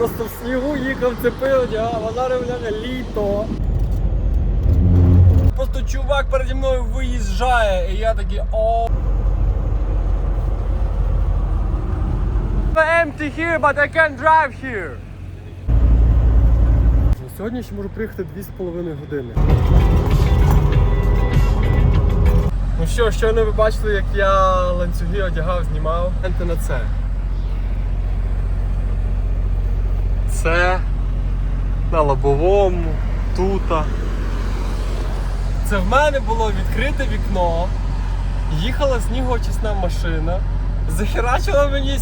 просто в снігу їхав, цепив, а вона ревляне літо. Просто чувак переді мною виїжджає, і я такий о. Empty here, but I can't drive here. Сьогодні ще можу приїхати 2,5 години. Ну що, щойно ви бачили, як я ланцюги одягав, знімав. Гляньте на це. Це на лобовому, тута. Це в мене було відкрите вікно, їхала снігоочисна машина, захерачила мені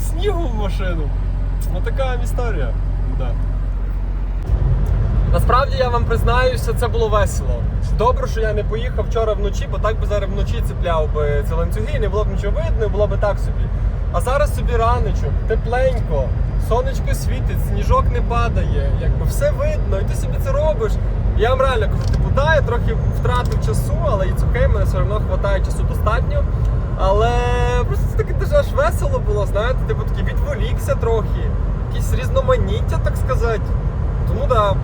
снігу в машину. Ну така історія. Да. Насправді я вам признаюся, це було весело. Добре, що я не поїхав вчора вночі, бо так би зараз вночі цепляв би ці ланцюги, і не було б нічого видно, було б так собі. А зараз собі раночок, тепленько, сонечко світить, сніжок не падає, якби все видно, і ти собі це робиш. Я вам реально кажу, типу, да, я трохи втратив часу, але і окей, мене все одно вистачає часу достатньо. Але просто це таке дуже аж весело було, знаєте, типу такий відволікся трохи, якісь різноманіття, так сказати. Тому да,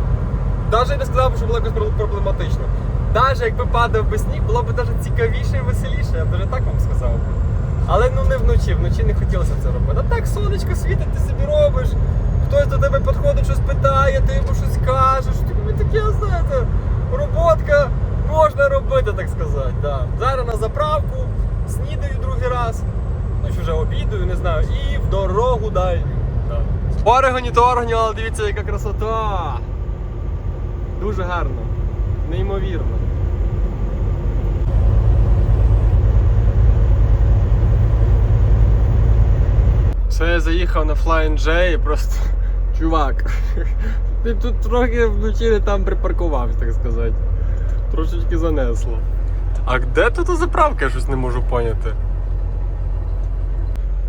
навіть не сказав, що було якось проблематично. Навіть якби падав би сніг, було б навіть цікавіше і веселіше, я б навіть так вам сказав. Але ну не вночі, вночі не хотілося це робити. А так сонечко світить, ти собі робиш. Хтось до тебе підходить, щось питає, ти йому щось кажеш. Тобі таке, знаєте, роботка можна робити, так сказати. Да. Зараз на заправку, снідаю другий раз, ну чи вже обідаю, не знаю, і в дорогу дальню. Да. Орегоні то Орегоні, але дивіться, яка красота. Дуже гарно, неймовірно. Це я заїхав на Flying J і просто чувак. Ти тут трохи вночі не там припаркувався, так сказати. Трошечки занесло. А де тут заправка, я щось не можу поняти.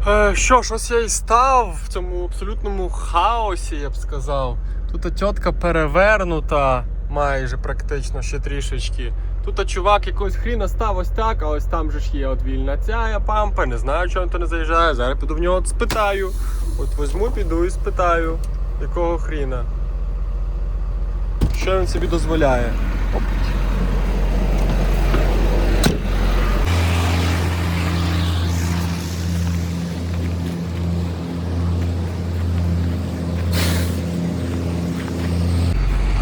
Е, що ж, ось я і став в цьому абсолютному хаосі, я б сказав. Тут тітка перевернута майже практично ще трішечки. Тут чувак якогось хріна став ось так, а ось там же ж є от вільна ця пампа, не знаю, чого то не заїжджає. Зараз піду в нього от спитаю. От візьму, піду і спитаю, якого хріна. Що він собі дозволяє. Оп.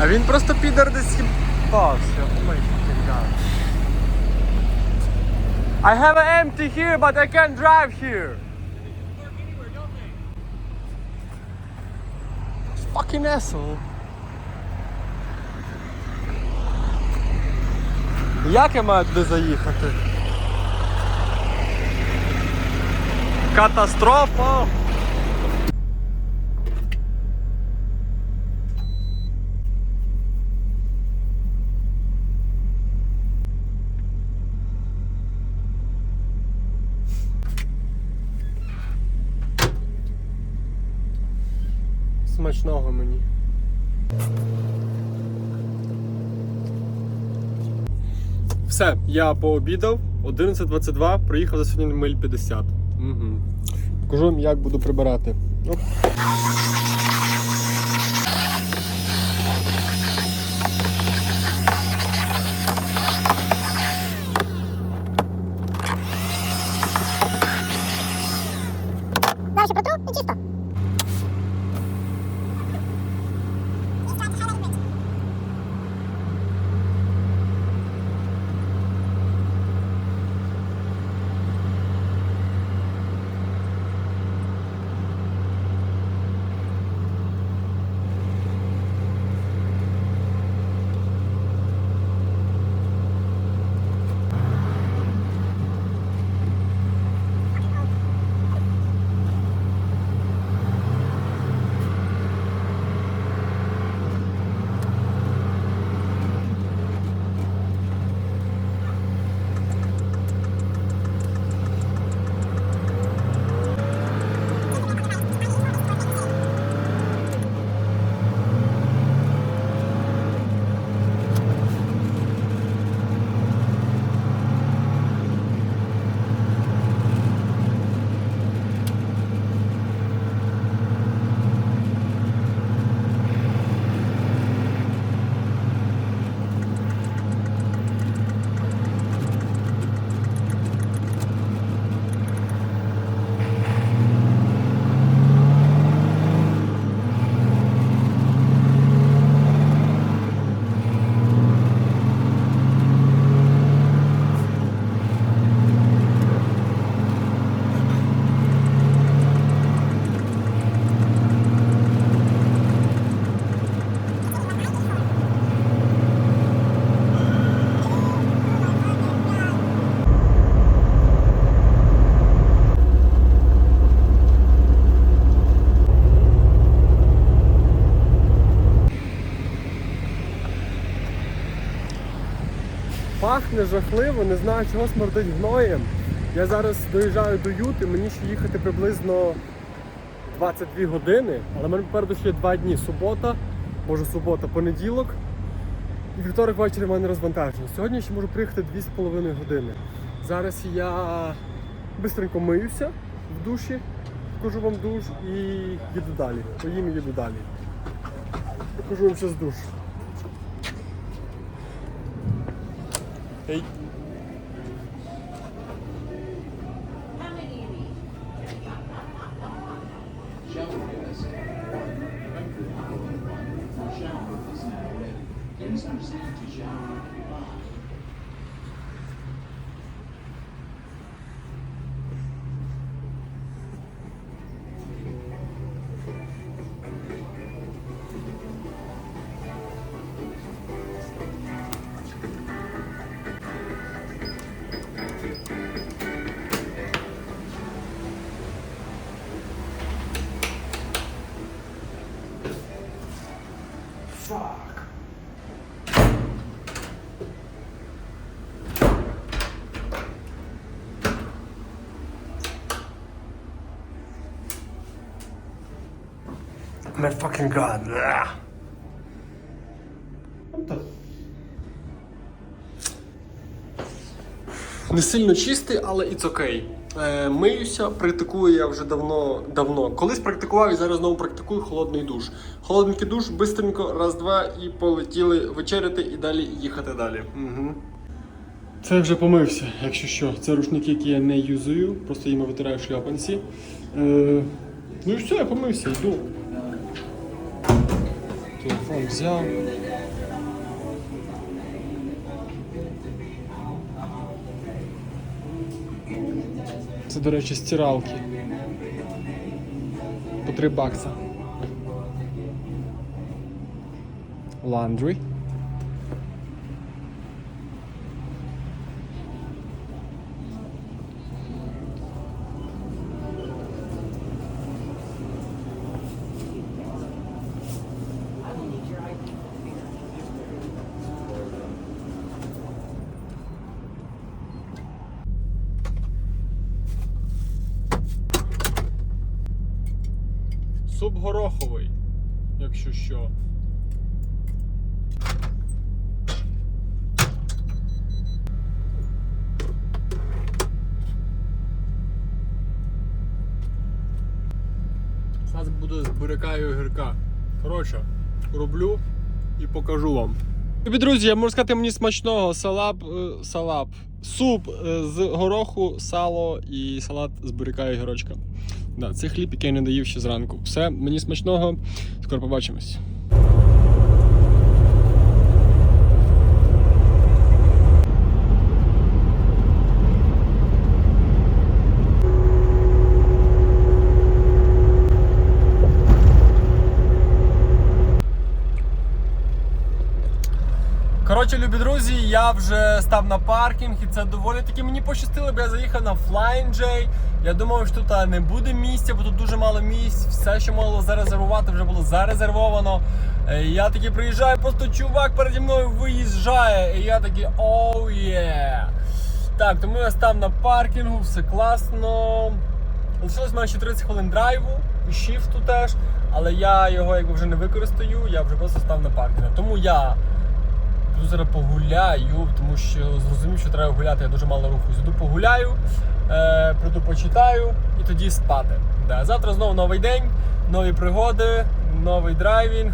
А він просто підар десь їбався. I have an empty here, but I can't drive here. Fucking asshole. Як я маю туди заїхати? Катастрофа! Смачного мені. Все, я пообідав. 11.22, приїхав за сьогодні миль 50. Угу. Покажу вам, як буду прибирати. Оп. Пахне жахливо, не знаю, чого смердить гноєм. Я зараз доїжджаю до Юти, мені ще їхати приблизно 22 години, але в мене попереду ще два дні. Субота, може субота, понеділок. І вівторок ввечері в мене розвантажено. Сьогодні ще можу приїхати 2,5 години. Зараз я швидко миюся в душі, покажу вам душ і їду далі. Поїм і їду далі. Покажу вам ще з душ. Ей. My fucking god. Ugh. Не сильно чистий, але it's окей. Е, миюся, практикую я вже давно. давно. Колись практикував і зараз знову практикую холодний душ. Холодненький душ, бистренько, раз-два і полетіли вечеряти і далі їхати далі. Угу. Це я вже помився, якщо що. Це рушники, які я не юзую, просто їм витираю шляпанці. Е, ну і все, я помився, йду. Телефон взяв. Це, до речі, стиралки. По 3 бакса. Laundry. Суп гороховий, якщо що. Зараз буде з буряка і огірка. Коротше, роблю і покажу вам. Любі друзі, я можу сказати мені смачного салап, е, салап. Суп е, з гороху, сало і салат з буряка і огірочка. Да, це хліб, який я не доїв ще зранку. Все, мені смачного. Скоро побачимось. Коротше, любі друзі, я вже став на паркінг і це доволі таки мені пощастило, бо я заїхав на Flying J. Я думав, що тут не буде місця, бо тут дуже мало місць. Все, що могло зарезервувати, вже було зарезервовано. Е, Я такий приїжджаю, просто чувак переді мною виїжджає. І я такий оу є. Так, тому я став на паркінгу, все класно. Лишилось мене ще 30 хвилин драйву і шіфту теж. Але я його якби вже не використаю, я вже просто став на паркінгу. Тому я Піду зараз погуляю, тому що зрозумів, що треба гуляти, я дуже мало рухаюсь. Іду погуляю, е, прийду почитаю і тоді спати. Да. Завтра знову новий день, нові пригоди, новий драйвінг.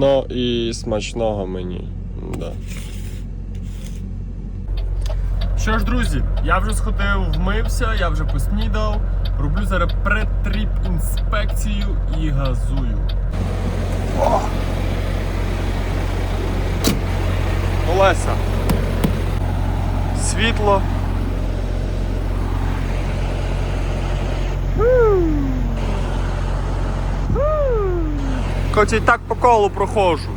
Ну і смачного мені. Да. Що ж, друзі, я вже сходив, вмився, я вже поснідав. Роблю зараз претріп інспекцію і газую. О! Олеся. Світло. Хоч і так по колу проходжу.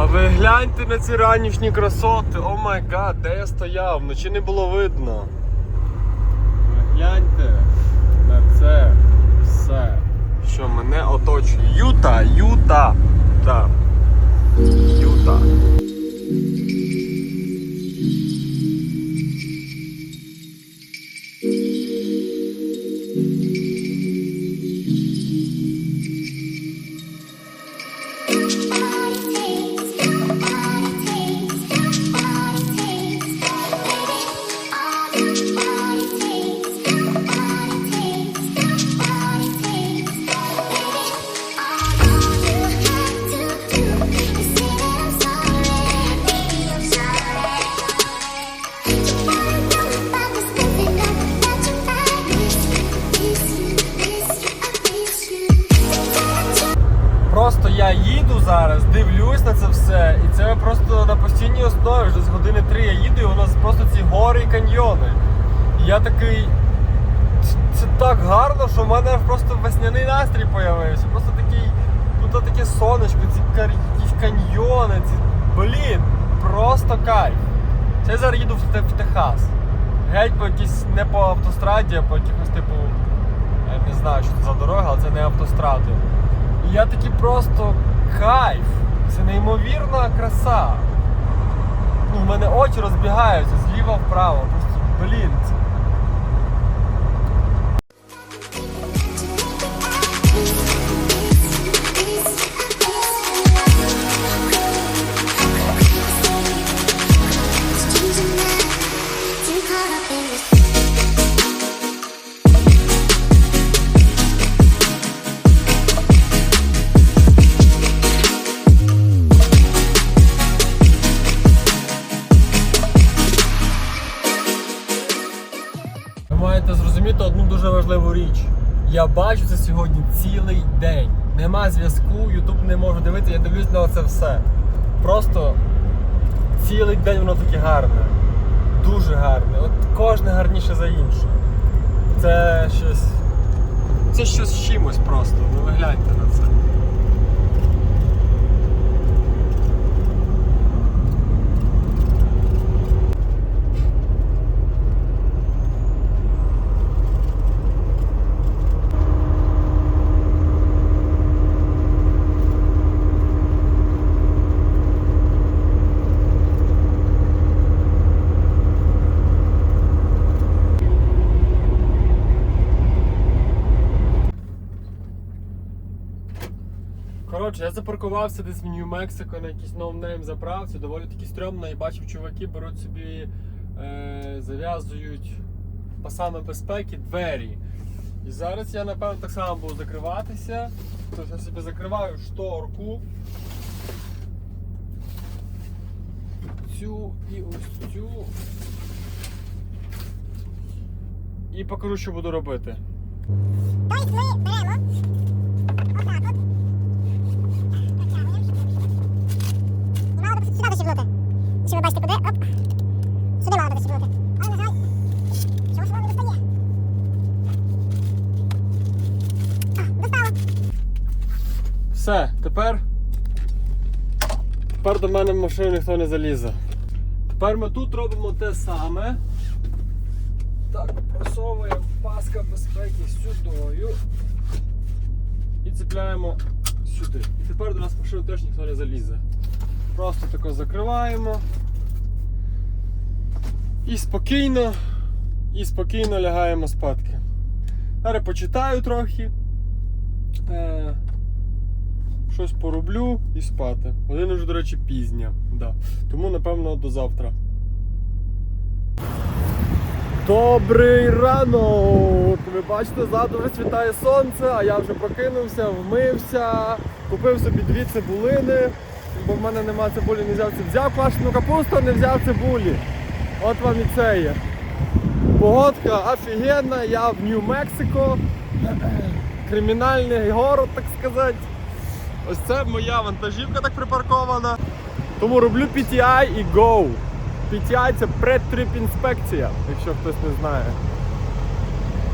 А ви на ці ранішні красоти. О май гад, де я стояв? Вночі не було видно. Гляньте зараз, дивлюсь на це все, і це просто на постійній основі, вже з години три я їду, і у нас просто ці гори і каньйони. І я такий. «Це- так гарно, що в мене просто весняний настрій появився. Просто такий, тут таке сонечко, ці каньйони, ці. Блін, просто кайф. Це зараз їду в, в Техас. Геть по якійсь не по автостраді, а по якихось типу. Я не знаю, що це за дорога, але це не автостради. І я такий просто кайф. Це неймовірна краса. Ну, в мене очі розбігаються зліва вправо. Просто, блін. Це... сьогодні цілий день. Нема зв'язку, Ютуб не можу дивитися, я дивлюсь на це все. Просто цілий день воно таке гарне. Дуже гарне. От кожне гарніше за інше. Це щось. Це щось з чимось просто. Ну ви гляньте на це. Коротше, я запаркувався десь в Нью-Мексико на якійсь ноунейм заправці, доволі таки стрьомно, і бачив, чуваки беруть собі, е, зав'язують пасами безпеки двері. І зараз я, напевно, так само буду закриватися. Тобто я собі закриваю шторку. Цю і ось цю. І покажу, що буду робити. Тобто ми беремо. Отак от. Ви бачите куди, оп. Сюди мало би досібнути. Але, на жаль, чого. Все, тепер. Тепер до мене в машину ніхто не залізе. Тепер ми тут робимо те саме. Так, просовуємо Паска безпеки сюдою. І цепляємо сюди. І тепер до нас машину теж ніхто не залізе. Просто тако закриваємо. І спокійно, і спокійно лягаємо спадки. Зараз почитаю трохи. Е, щось пороблю і спати. Година вже, до речі, пізня. Да. Тому, напевно, до завтра. Добрий ранок! Ви бачите, ззаду вже світає сонце, а я вже прокинувся, вмився, купив собі дві цибулини, бо в мене нема цибулі, не взяв. Взяв квашену капусту, не взяв цибулі. От вам і це є. Погодка офігенна, я в Нью-Мексико. Кримінальний город, так сказати. Ось це моя вантажівка так припаркована. Тому роблю PTI і go. PTI це предтріп інспекція, якщо хтось не знає.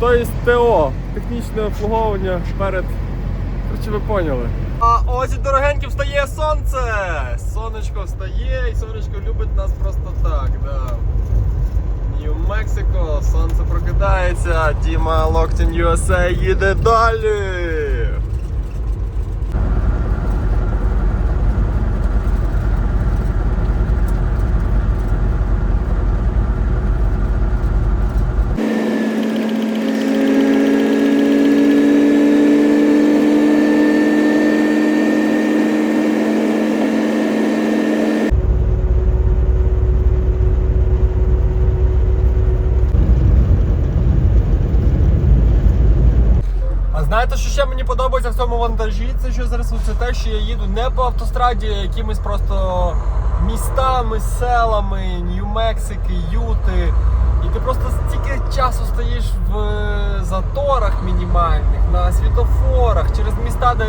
Тобто ТО, технічне обслуговування перед. Коротше, ви поняли. А ось і дорогенькі встає сонце! Сонечко встає і сонечко любить нас просто так, да. Нью-Мексико, сонце прокидається, Діма Локтін USA їде далі. А знаєте, що ще мені подобається в цьому вантажі? Це що зараз це те, що я їду не по автостраді, а якимись просто містами, селами, Нью-Мексики, Юти. І ти просто стільки часу стоїш в е, заторах мінімальних, на світофорах, через міста, де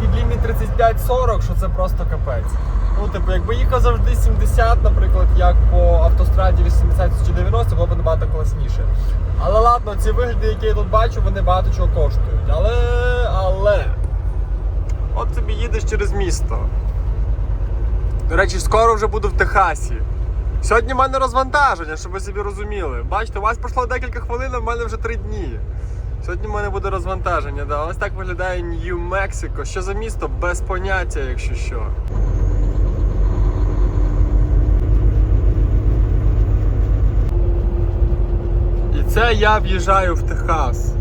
спідліміт 35-40, що це просто капець. Ну, типу, якби їхав завжди 70, наприклад, як по автостраді 80 чи 90, було б набагато класніше. Але ладно, ці вигляди, які я тут бачу, вони багато чого коштують. Але. але. От тобі їдеш через місто. До речі, скоро вже буду в Техасі. Сьогодні в мене розвантаження, щоб ви собі розуміли. Бачите, у вас пройшло декілька хвилин, а в мене вже три дні. Сьогодні в мене буде розвантаження. Да. Ось так виглядає Нью-Мексико. Що за місто? Без поняття, якщо що. І це я в'їжджаю в Техас.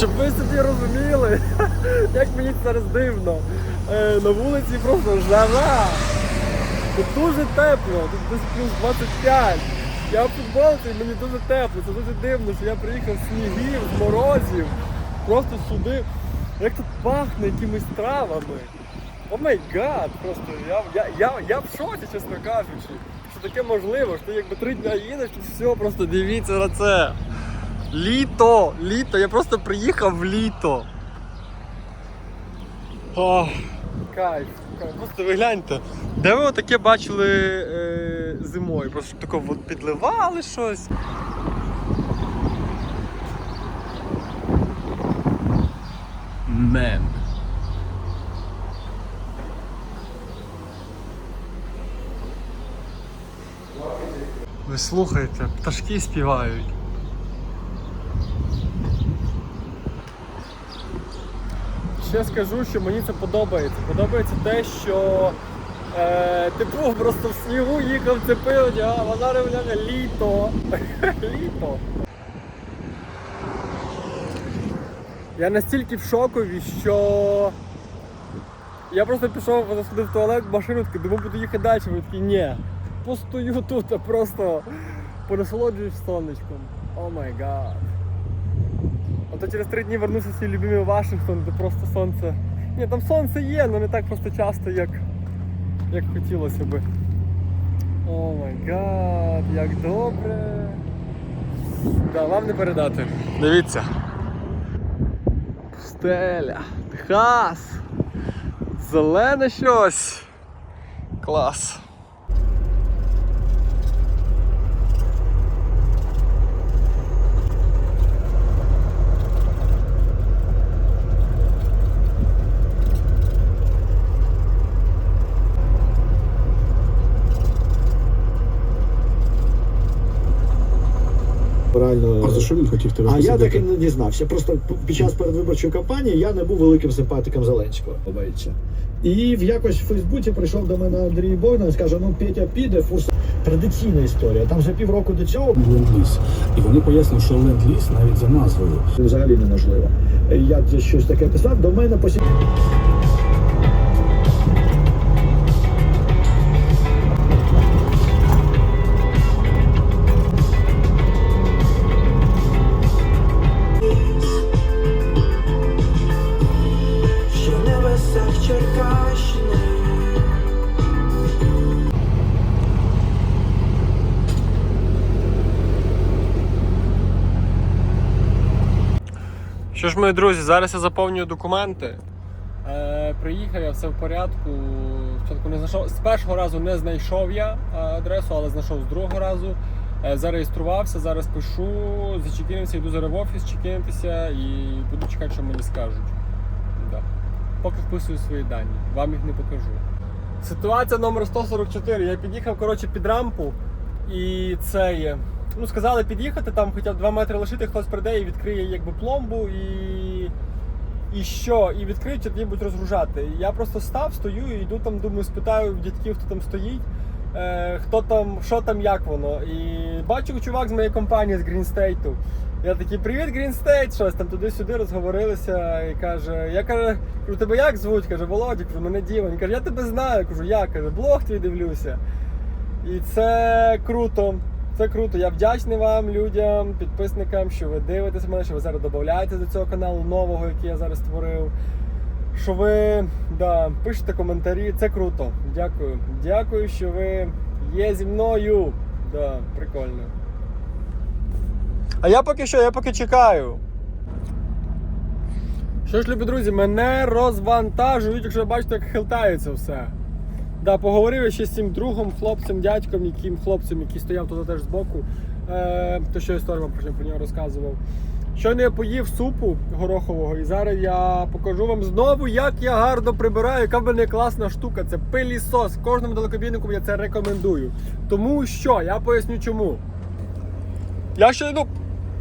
Щоб ви собі розуміли, як мені зараз дивно. Е, на вулиці просто жара. Тут дуже тепло, тут десь плюс 25. Я в футболці, мені дуже тепло. Це дуже дивно, що я приїхав з снігів, з морозів, просто сюди. Як тут пахне якимись травами. О май гад, просто я, я, я, я в шоці, чесно кажучи. Що таке можливо, що ти якби три дня їдеш, тут все, просто дивіться на це. Літо! Літо! Я просто приїхав в літо. О, кайф. Просто ви гляньте. Де ви таке бачили е, зимою? Просто тако от підливали щось. Мен. Ви слухайте, пташки співають. Ще скажу, що мені це подобається. Подобається те, що е, типу просто в снігу їхав цепив, а вона ревляне літо. літо. Я настільки в шокові, що я просто пішов, сходив в туалет, машину, такий, думав, буду їхати далі. Такі, ні, постою тут, а просто понасолоджуюсь сонечком. О май гад. Ото через три дні вернуся в свій любимий Вашингтон, де просто сонце. Ні, там сонце є, але не так просто часто, як, як хотілося би. О май гад, як добре. Да, вам не передати. Дивіться. пустеля, Техас. Зелене щось. Клас. Реально. А за що він хотів тебе А я посадити? так і не дізнався. Просто під час передвиборчої кампанії я не був великим симпатиком Зеленського. Подобається. І в якось в Фейсбуці прийшов до мене Андрій Бойна і скаже: ну Петя піде, фурс традиційна історія. Там за півроку до цього ленд-ліз. І вони пояснили, що ленд-ліз навіть за назвою. взагалі неможливо. Я щось таке писав. До мене посі... ж, мої друзі, зараз я заповнюю документи. Е, приїхав я все в порядку. Спочатку не знайшов з першого разу не знайшов я е, адресу, але знайшов з другого разу. Е, зареєструвався, зараз пишу, зачекінився, йду зараз в офіс чекінитися і буду чекати, що мені скажуть. Да. Поки вписую свої дані, вам їх не покажу. Ситуація номер 144. Я під'їхав коротше, під рампу і це є. Ну, сказали під'їхати, там хоча б 2 метри лишити, хтось прийде і відкриє якби пломбу і. І що? І відкриють, тоді будуть розгружати. Я просто став, стою і йду там, думаю, спитаю в дядьків, хто там стоїть, е, хто там, що там, як воно. І бачу чувак з моєї компанії з State. Я такий, привіт, State, щось там туди-сюди розговорилися і каже, я кажу, тебе як звуть? Каже, Володя, кажу, мене Діма. Він каже, я тебе знаю. Кажу, як? Каже, блог твій дивлюся. І це круто. Це круто. Я вдячний вам, людям, підписникам, що ви дивитесь мене, що ви зараз додаєтесь до цього каналу нового, який я зараз створив. Що ви да, пишете коментарі. Це круто. Дякую. Дякую, що ви є зі мною. Да, прикольно. А я поки що, я поки чекаю. Що ж, любі друзі, мене розвантажують, якщо бачите, як хилтається все. Да, поговорив я ще з цим другом, хлопцем, дядьком, яким хлопцем, який стояв тут теж збоку. Е, то що історію вам про нього розказував. Щойно я поїв супу горохового, і зараз я покажу вам знову, як я гарно прибираю, яка в мене класна штука. Це пилісос. Кожному далекобійнику я це рекомендую. Тому що я поясню чому. Я щойно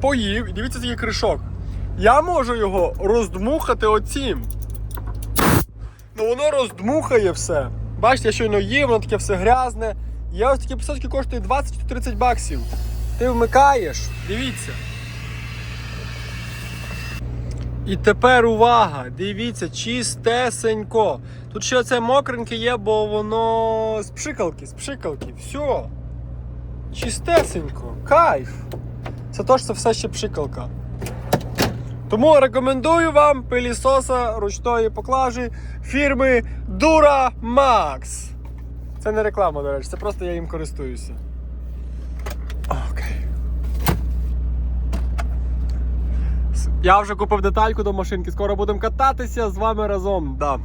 поїв, і дивіться, який кришок. Я можу його роздмухати оцім. Ну воно роздмухає все. Бачите, я щойно їв, воно таке все грязне. Я ось такі писочки коштує 20-30 баксів. Ти вмикаєш, дивіться. І тепер увага! Дивіться, чистесенько. Тут ще це мокреньке є, бо воно з пшикалки, з пшикалки. Все. Чистесенько. Кайф. Це то, що все ще пшикалка. Тому рекомендую вам пилісоса ручної поклажі фірми Dura Max. Це не реклама, до речі, це просто я їм користуюся. Окей. Я вже купив детальку до машинки, скоро будемо кататися з вами разом. Да.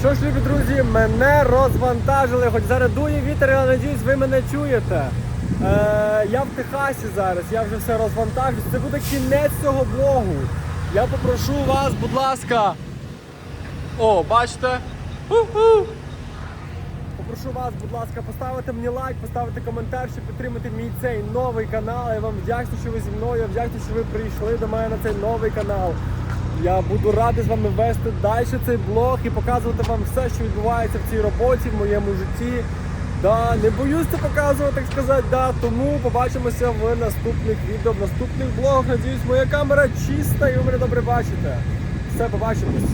Що ж, любі друзі, мене розвантажили, хоч зараз дує вітер, але надіюсь, ви мене чуєте. Е, я в Техасі зараз, я вже все розвантажуюсь. Це буде кінець цього блогу. Я попрошу вас, будь ласка. О, бачите? Ху-ху. Попрошу вас, будь ласка, поставити мені лайк, поставити коментар, щоб підтримати мій цей новий канал. Я вам вдячний, що ви зі мною, я вдячний, що ви прийшли до мене на цей новий канал. Я буду радий з вами вести далі цей блог і показувати вам все, що відбувається в цій роботі, в моєму житті. Да, не боюсь це показувати, так сказати, да, тому побачимося в наступних відео, в наступних блогах. Надіюсь, моя камера чиста і ви мене добре бачите. Все, побачимось.